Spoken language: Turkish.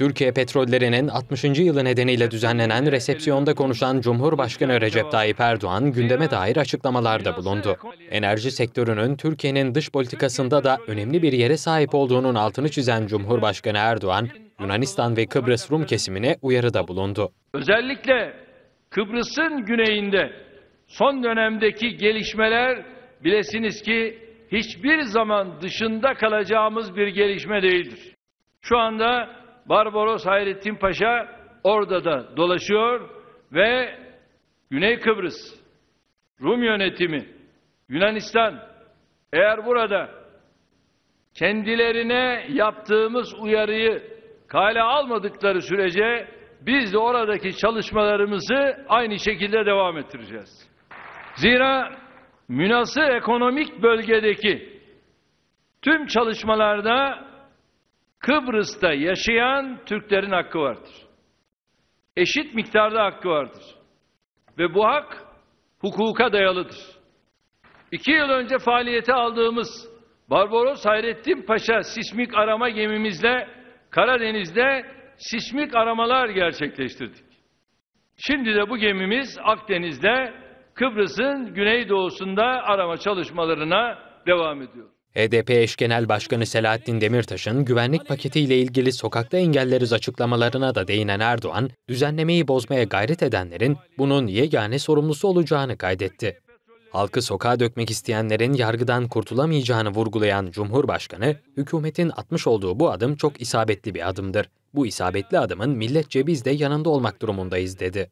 Türkiye Petrollerinin 60. yılı nedeniyle düzenlenen resepsiyonda konuşan Cumhurbaşkanı Recep Tayyip Erdoğan gündeme dair açıklamalarda bulundu. Enerji sektörünün Türkiye'nin dış politikasında da önemli bir yere sahip olduğunun altını çizen Cumhurbaşkanı Erdoğan, Yunanistan ve Kıbrıs Rum kesimine uyarıda bulundu. Özellikle Kıbrıs'ın güneyinde son dönemdeki gelişmeler bilesiniz ki hiçbir zaman dışında kalacağımız bir gelişme değildir. Şu anda Barbaros Hayrettin Paşa orada da dolaşıyor ve Güney Kıbrıs, Rum yönetimi, Yunanistan eğer burada kendilerine yaptığımız uyarıyı kale almadıkları sürece biz de oradaki çalışmalarımızı aynı şekilde devam ettireceğiz. Zira münasır ekonomik bölgedeki tüm çalışmalarda Kıbrıs'ta yaşayan Türklerin hakkı vardır. Eşit miktarda hakkı vardır. Ve bu hak hukuka dayalıdır. İki yıl önce faaliyete aldığımız Barbaros Hayrettin Paşa sismik arama gemimizle Karadeniz'de sismik aramalar gerçekleştirdik. Şimdi de bu gemimiz Akdeniz'de Kıbrıs'ın güneydoğusunda arama çalışmalarına devam ediyor. HDP eş genel başkanı Selahattin Demirtaş'ın güvenlik paketiyle ilgili sokakta engelleriz açıklamalarına da değinen Erdoğan, düzenlemeyi bozmaya gayret edenlerin bunun yegane sorumlusu olacağını kaydetti. Halkı sokağa dökmek isteyenlerin yargıdan kurtulamayacağını vurgulayan Cumhurbaşkanı, hükümetin atmış olduğu bu adım çok isabetli bir adımdır. Bu isabetli adımın milletçe biz de yanında olmak durumundayız dedi.